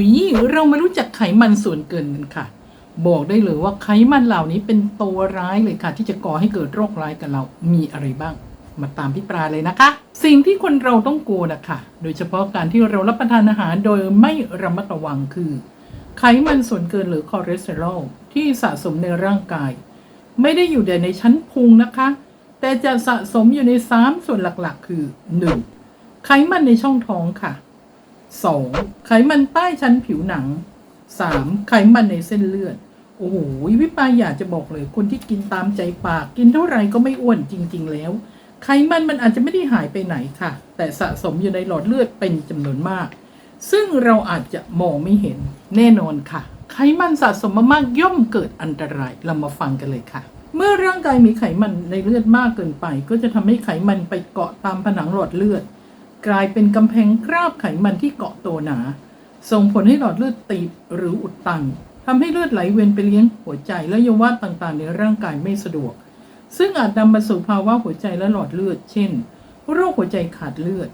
วันนี้เรามารู้จักไขมันส่วนเกินกันค่ะ บอกได้เลยว่าไขมันเหล่านี้เป็นตัวร้ายเลยค่ะ ที่จะก่อให้เกิดโรคร้ายกับเรา มีอะไรบ้าง มาตามพี่ปราเลยนะคะ สิ่งที่คนเราต้องกลัวนะคะโดยเฉพาะการที่เรารับประทานอาหารโดยไม่ระมัดระวังคือ ไขมันส่วนเกินหรือคอเลสเตอรอลที่สะสมในร่างกาย ไม่ได้อยู่แต่ในชั้นพุงนะคะ แต่จะสะสมอยู่ใน 3 ส่วนหลักๆ คือ 1. ไขมันในช่องท้องค่ะ 2. ไขมันใต้ชั้นผิวหนัง 3. ไขมันในเส้นเลือด โอ้โหวิปาอยากจะบอกเลย คนที่กินตามใจปาก กินเท่าไหร่ก็ไม่อ้วนจริง ๆ แล้ว ไขมันมันอาจจะไม่ได้หายไปไหนค่ะ แต่สะสมอยู่ในหลอดเลือดเป็นจำนวนมาก ซึ่งเราอาจจะมองไม่เห็นแน่นอนค่ะ ไขมันสะสมมามากย่อมเกิดอันตรายเรามาฟังกันเลยค่ะเมื่อร่างกายมีไขมันในเลือดมากเกินไป ก็จะทำให้ไขมันไปเกาะตามผนังหลอดเลือด กลายเป็นกำแพงคราบไขมันที่เกาะตัวหนา ส่งผลให้หลอดเลือดตีบหรืออุดตันทำให้เลือดไหลเวียนไปเลี้ยงหัวใจและอวัยวะต่างๆ ในร่างกายไม่สะดวก ซึ่งอาจนำมาสู่ภาวะหัวใจและหลอดเลือด เช่น โรคหัวใจขาดเลือด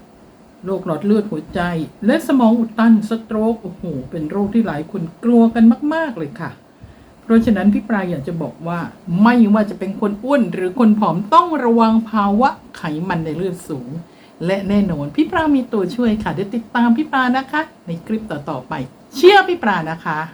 โรคหลอดเลือดหัวใจ และสมองอุดตัน สโตรก โอ้โห เป็นโรคที่หลายคนกลัวกันมาก ๆ เลยค่ะ เพราะฉะนั้นพี่ปลายอยากจะบอกว่า ไม่ว่าจะเป็นคนอ้วนหรือคนผอมต้องระวังภาวะไขมันในเลือดสูง และแน่นอนพี่ปลามีตัวช่วยค่ะเดี๋ยวติดตามพี่ปลานะคะ ในคลิปต่อๆไป เชื่อพี่ปลานะคะ